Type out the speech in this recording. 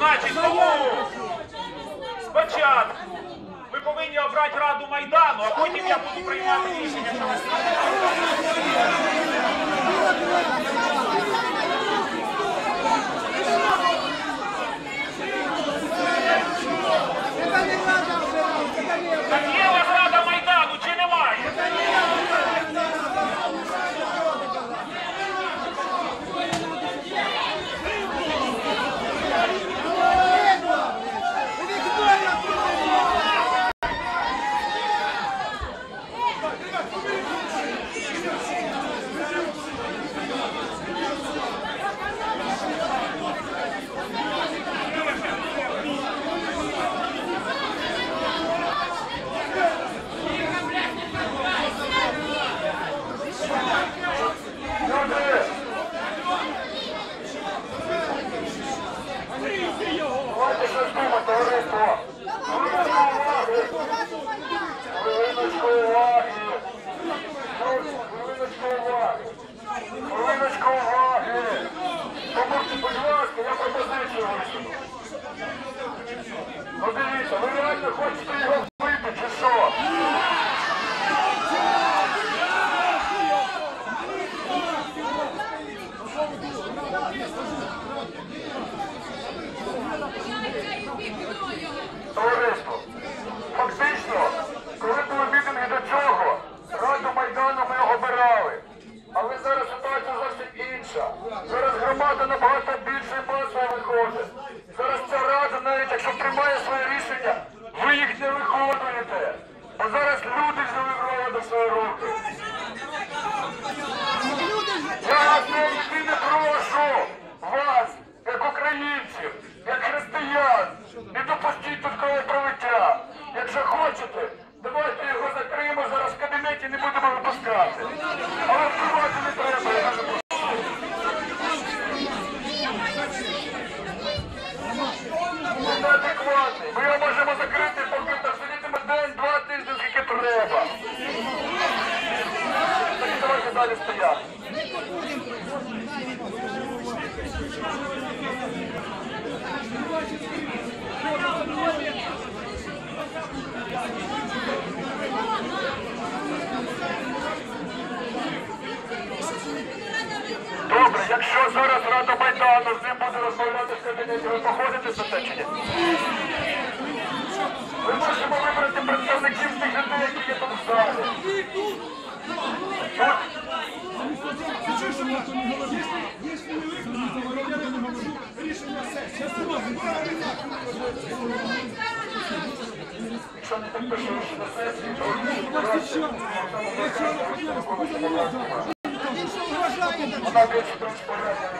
Значить, тому спочатку ви повинні обрати Раду Майдану, а потім я буду приймати рішення, що ви Так є у вас Рада Майдану чи немає? Думати, товариство. Хвилиночку. Побудьте, будь я пропозицію висуну. Ну реально хочете його якщо приймає своє рішення, ви їх не виконуєте. Бо зараз люди взяли владу в свої руки. Я одне єдине прошу вас, як українців, як християн, не допустіть тут кровопролиття. Якщо хочете, давайте його закриємо зараз в кабінеті, не будемо випускати. І далі стояти. Добре, якщо зараз Рада Майдану з ним буде розмовляти в кабінеті, ви походите за те? Вона більше транспоряє.